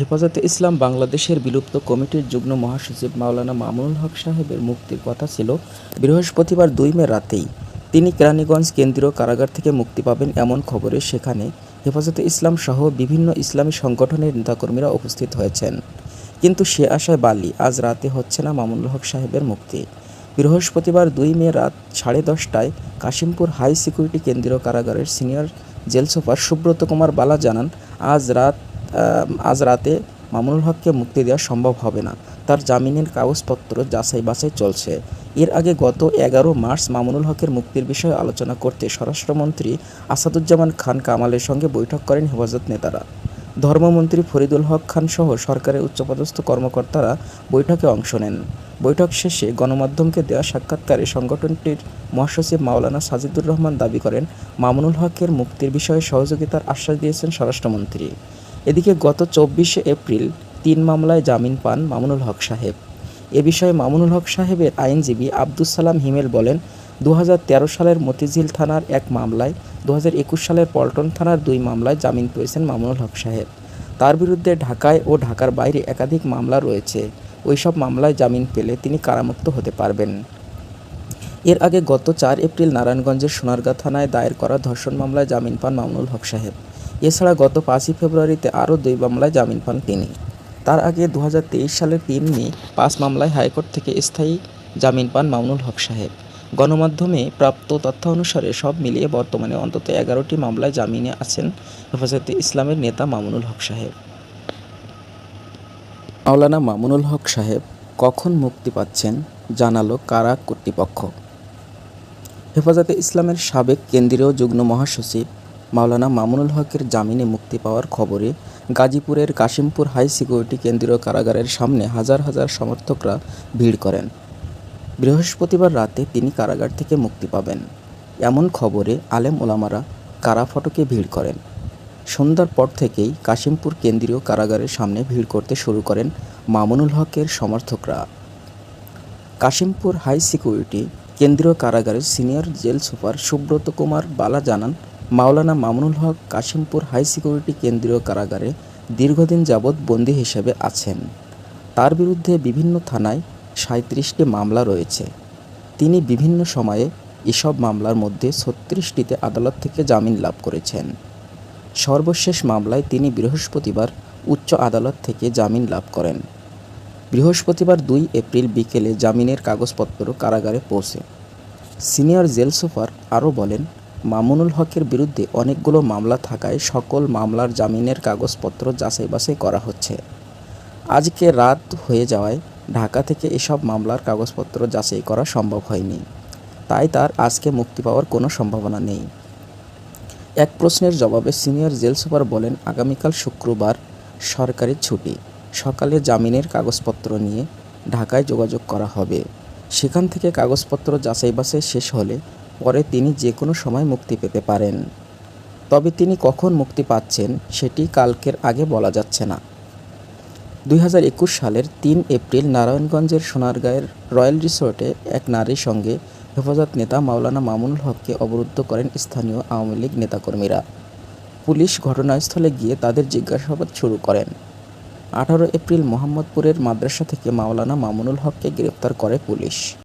হেফাজতে ইসলাম বাংলাদেশের বিলুপ্ত কমিটির যুগ্ম মহাসচিব মাওলানা মামুনুল হক সাহেবের মুক্তির কথা ছিল বৃহস্পতিবার দুই মে রাতেই। তিনি কেরানীগঞ্জ কেন্দ্রীয় কারাগার থেকে মুক্তি পাবেন এমন খবরে সেখানে হেফাজতে ইসলাম সহ বিভিন্ন ইসলামী সংগঠনের নেতাকর্মীরা উপস্থিত হয়েছেন। কিন্তু সে আশায় বালি, আজ রাতে হচ্ছে না মামুনুল হক সাহেবের মুক্তি। বৃহস্পতিবার দুই মে রাত সাড়ে দশটায় কাশিমপুর হাই সিকিউরিটি কেন্দ্রীয় কারাগারের senior jail super Subrata Kumar Bala জানান, আজ রাত আজ রাতে মামুনুল হককে মুক্তি দেওয়া সম্ভব হবে না। তার জামিনের কাগজপত্র যাচাই বাছাই চলছে। এর আগে গত এগারো মার্চ মামুনুল হকের মুক্তির বিষয়ে আলোচনা করতে স্বরাষ্ট্রমন্ত্রী আসাদুজ্জামান খান কামালের সঙ্গে বৈঠক করেন হেফাজত নেতারা। ধর্মমন্ত্রী ফরিদুল হক খান সহ সরকারের উচ্চপদস্থ কর্মকর্তারা বৈঠকে অংশ নেন। বৈঠক শেষে গণমাধ্যমকে দেওয়া সাক্ষাৎকারে সংগঠনটির মহাসচিব মাওলানা সাজিদুর রহমান দাবি করেন, মামুনুল হকের মুক্তির বিষয়ে সহযোগিতার আশ্বাস দিয়েছেন স্বরাষ্ট্রমন্ত্রী। এদিকে গত চব্বিশে এপ্রিল তিন মামলায় জামিন পান মামুনুল হক সাহেব। এ বিষয়ে মামুনুল হক সাহেবের আইনজীবী আব্দুস সালাম হিমেল বলেন দু হাজার তেরো সালের মতিঝিল থানার এক মামলায় দু হাজার একুশ সালের পল্টন থানার দুই মামলায় জামিন পেয়েছেন মামুনুল হক সাহেব। তার বিরুদ্ধে ঢাকায় ও ঢাকার বাইরে একাধিক মামলা রয়েছে। ওইসব মামলায় জামিন পেলে তিনি কারামুক্ত হতে পারবেন। এর আগে গত চার এপ্রিল নারায়ণগঞ্জের সোনারগাঁ থানায় দায়ের করা ধর্ষণ মামলায় জামিন পান মামুনুল হক সাহেব। এছাড়া গত পাঁচই ফেব্রুয়ারিতে আরও দুই মামলায় জামিন পান তিনি। তার আগে দু হাজার তেইশ সালের তিন মে পাঁচ মামলায় হাইকোর্ট থেকে স্থায়ী জামিন পান মামুনুল হক সাহেব। গণমাধ্যমে প্রাপ্ত তথ্য অনুসারে সব মিলিয়ে বর্তমানে অন্তত এগারোটি মামলায় জামিনে আছেন হেফাজতে ইসলামের নেতা মামুনুল হক সাহেব। মাওলানা মামুনুল হক সাহেব কখন মুক্তি পাচ্ছেন জানালো কারা কর্তৃপক্ষ। হেফাজতে ইসলামের সাবেক কেন্দ্রীয় যুগ্ম মহাসচিব মাওলানা মামুনুল হকের জামিনে মুক্তি পাওয়ার খবরে গাজীপুরের কাশিমপুর হাই সিকিউরিটি কেন্দ্রীয় কারাগারের সামনে হাজার হাজার সমর্থকরা ভিড় করেন। বৃহস্পতিবার রাতে তিনি কারাগার থেকে মুক্তি পাবেন। এমন খবরে আলেম ওলামারা কারা ফটকে ভিড় করেন। সন্ধ্যার পর থেকেই কাশিমপুর কেন্দ্রীয় কারাগারের সামনে ভিড় করতে শুরু করেন মামুনুল হকের সমর্থকরা। কাশিমপুর হাই সিকিউরিটি কেন্দ্রীয় কারাগারের senior jail super Subrata Kumar Bala জানান মাওলানা মামুনুল হক কাশিমপুর হাই সিকিউরিটি কেন্দ্রীয় কারাগারে দীর্ঘদিন যাবৎ বন্দী হিসেবে আছেন। তার বিরুদ্ধে বিভিন্ন থানায় সাঁত্রিশটি মামলা রয়েছে। তিনি বিভিন্ন সময়ে এসব মামলার মধ্যে ছত্রিশটিতে আদালত থেকে জামিন লাভ করেছেন। সর্বশেষ মামলায় তিনি বৃহস্পতিবার উচ্চ আদালত থেকে জামিন লাভ করেন। বৃহস্পতিবার দুই এপ্রিল বিকেলে জামিনের কাগজপত্র কারাগারে পৌঁছে। সিনিয়র জেল সুপার আরও বলেন মামুনুল হকের বিরুদ্ধে অনেকগুলো মামলা থাকায় সকল মামলার জামিনের কাগজপত্র যাচাই বাছাই করা হচ্ছে। আজকে রাত হয়ে যাওয়ায় ঢাকা থেকে এসব মামলার কাগজপত্র যাচাই করা সম্ভব হয়নি। তাই তার আজকে মুক্তি পাওয়ার কোনো সম্ভাবনা নেই। এক প্রশ্নের জবাবে সিনিয়র জেল সুপার বলেন, আগামীকাল শুক্রবার সরকারি ছুটি। সকালে জামিনের কাগজপত্র নিয়ে ঢাকায় যোগাযোগ করা হবে। সেখান থেকে কাগজপত্র যাচাই বাছাই শেষ হলে পরে তিনি যে কোনো সময় মুক্তি পেতে পারেন। তবে তিনি কখন মুক্তি পাচ্ছেন সেটি কালকের আগে বলা যাচ্ছে না। দুই হাজার একুশ সালের তিন এপ্রিল নারায়ণগঞ্জের সোনারগাঁয়ের রয়্যাল রিসোর্টে এক নারীর সঙ্গে হেফাজত নেতা মাওলানা মামুনুল হককে অবরুদ্ধ করেন স্থানীয় আওয়ামী লীগ নেতাকর্মীরা। পুলিশ ঘটনাস্থলে গিয়ে তাদের জিজ্ঞাসাবাদ শুরু করেন। আঠারো এপ্রিল মোহাম্মদপুরের মাদ্রাসা থেকে মাওলানা মামুনুল হককে গ্রেপ্তার করে পুলিশ।